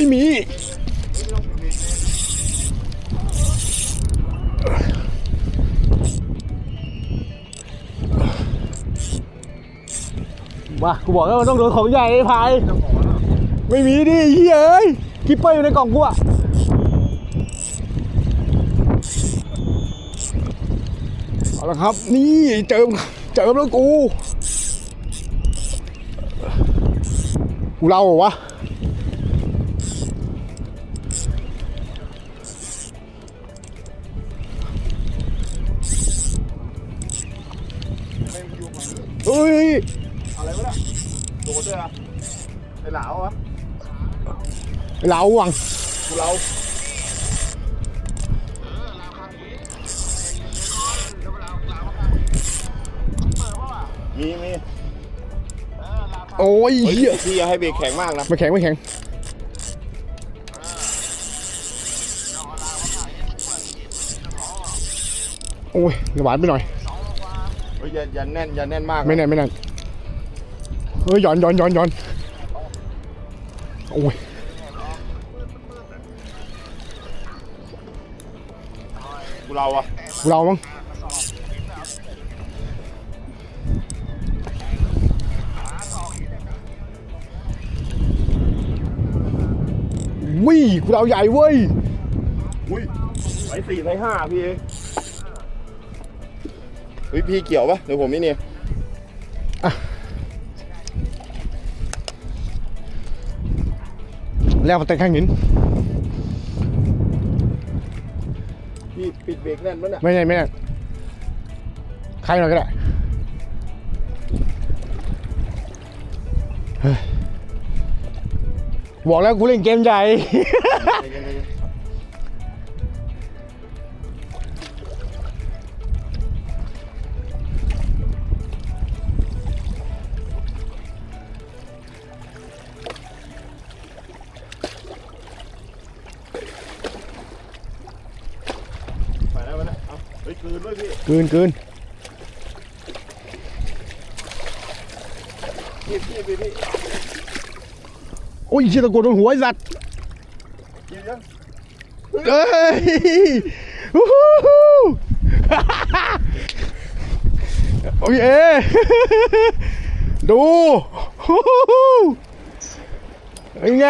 ไม่มีมากูบอกแล้วมันต้องโดนของใหญ่ไอ้พายไม่มีดิเฮ้ยเอ้ยคิปเปอร์อยู่ในกล่องกูอะเอาละครับ นี่เจิมเจิมแล้วกูกูเล่า เหรอวะเฮ้ยอะไรวะเนี่ยโดดด้วยอะไอ้เหลาวะเราวังกูเรามีมีโอ้ยเฮ้ยเหี้ยพี่อย่าให้เบรกแข็งมากนะไม่แข็งไม่แข็งโอ้ยหวานไปหน่อย เฮ้ยอย่าอย่าแน่นอย่าแน่นมากไม่แน่นไม่แน่นเฮ้ยหย่อนหย่อนหย่อนหย่อนโอ้ยกูเราอะเรามั้งวิ่งเราใหญ่เว้ยอุ้ยไสสี่ไสห้าพี่เอง เฮ้ยพี่เกี่ยวปะเดี๋ยวผมนี่นี่แล้วมาแต่ข้างหินพี่ปิดเบรกแน่นปะเนี่ยไม่แน่นไม่แน่นใครหน่อยก็ได้เฮ้ยบอกแล้วกูเล่นเกมใหญ่ คืนด้วยพี่กืนกืนพี่พี่พี่พี่โอ้ยเชี่ยตะโกนโดนหัวไอ้สัตว์กินยังเอ้ยวู้ฮู้ฮู้โอเคดูฮู้ฮู้ฮู้เป็นไง